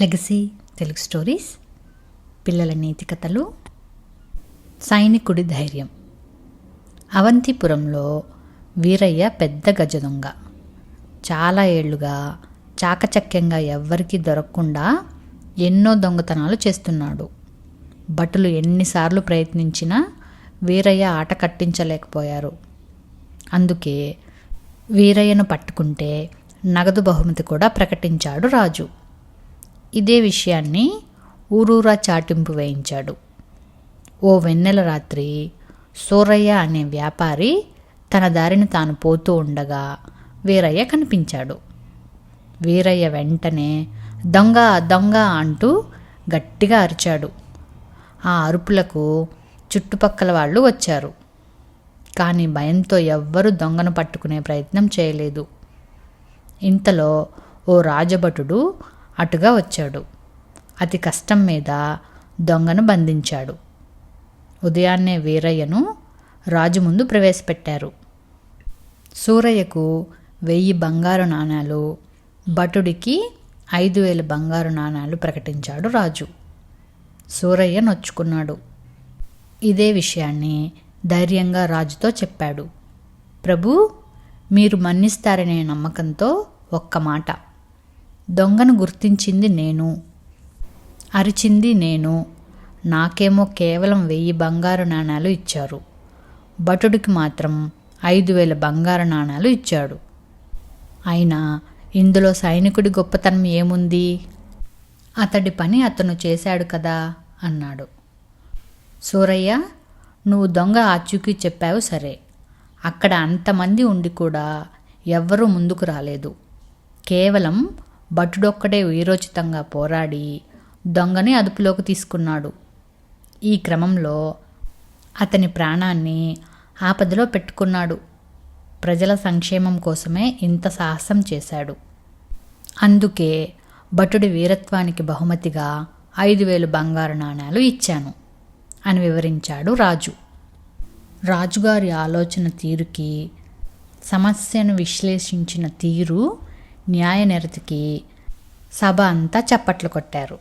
Legacy Telugu stories పిల్లల నీతి కథలు సైనికుడి ధైర్యం. అవంతిపురంలో వీరయ్య పెద్ద గజ దొంగ చాలా ఏళ్ళుగా చాకచక్యంగా ఎవ్వరికీ దొరకకుండా ఎన్నో దొంగతనాలు చేస్తున్నాడు. భటులు ఎన్నిసార్లు ప్రయత్నించినా వీరయ్య ఆట కట్టించలేకపోయారు. అందుకే వీరయ్యను పట్టుకుంటే నగదు బహుమతి కూడా ప్రకటించాడు రాజు. ఇదే విషయాన్ని ఊరూరా చాటింపు వేయించాడు. ఓ వెన్నెల రాత్రి సూరయ్య అనే వ్యాపారి తన దారిని తాను పోతూ ఉండగా వీరయ్య కనిపించాడు. వీరయ్య వెంటనే దొంగ దొంగ అంటూ గట్టిగా అరిచాడు. ఆ అరుపులకు చుట్టుపక్కల వాళ్ళు వచ్చారు. కానీ భయంతో ఎవ్వరూ దొంగను పట్టుకునే ప్రయత్నం చేయలేదు. ఇంతలో ఓ రాజభటుడు అటుగా వచ్చాడు. అతి కష్టం మీద దొంగను బంధించాడు. ఉదయాన్నే వీరయ్యను రాజు ముందు ప్రవేశపెట్టారు. సూరయ్యకు వెయ్యి బంగారు నాణాలు భటుడికి ఐదు వేల బంగారు నాణాలు ప్రకటించాడు రాజు. సూరయ్య నొచ్చుకున్నాడు. ఇదే విషయాన్ని ధైర్యంగా రాజుతో చెప్పాడు. ప్రభు మీరు మన్నిస్తారనే నమ్మకంతో ఒక్క మాట. దొంగను గుర్తించింది నేను. అరిచింది నేను. నాకేమో కేవలం వెయ్యి బంగారు నాణాలు ఇచ్చారు. భటుడికి మాత్రం ఐదు వేల బంగారు నాణాలు ఇచ్చాడు. అయినా ఇందులో సైనికుడి గొప్పతనం ఏముంది? అతడి పని అతను చేశాడు కదా? అన్నాడు. సూరయ్య నువ్వు దొంగ ఆచూకీ చెప్పావు సరే. అక్కడ అంతమంది ఉండి కూడా ఎవ్వరూ ముందుకు రాలేదు. కేవలం భటుడొక్కడే వీరోచితంగా పోరాడి దొంగని అదుపులోకి తీసుకున్నాడు. ఈ క్రమంలో అతని ప్రాణాన్ని ఆపదలో పెట్టుకున్నాడు. ప్రజల సంక్షేమం కోసమే ఇంత సాహసం చేశాడు. అందుకే భటుడి వీరత్వానికి బహుమతిగా ఐదు వేలు బంగారు నాణాలు ఇచ్చాను అని వివరించాడు రాజు. రాజుగారి ఆలోచన తీరుకి సమస్యను విశ్లేషించిన తీరు న్యాయ నిరతికి సభ అంతా చప్పట్లు కొట్టారు.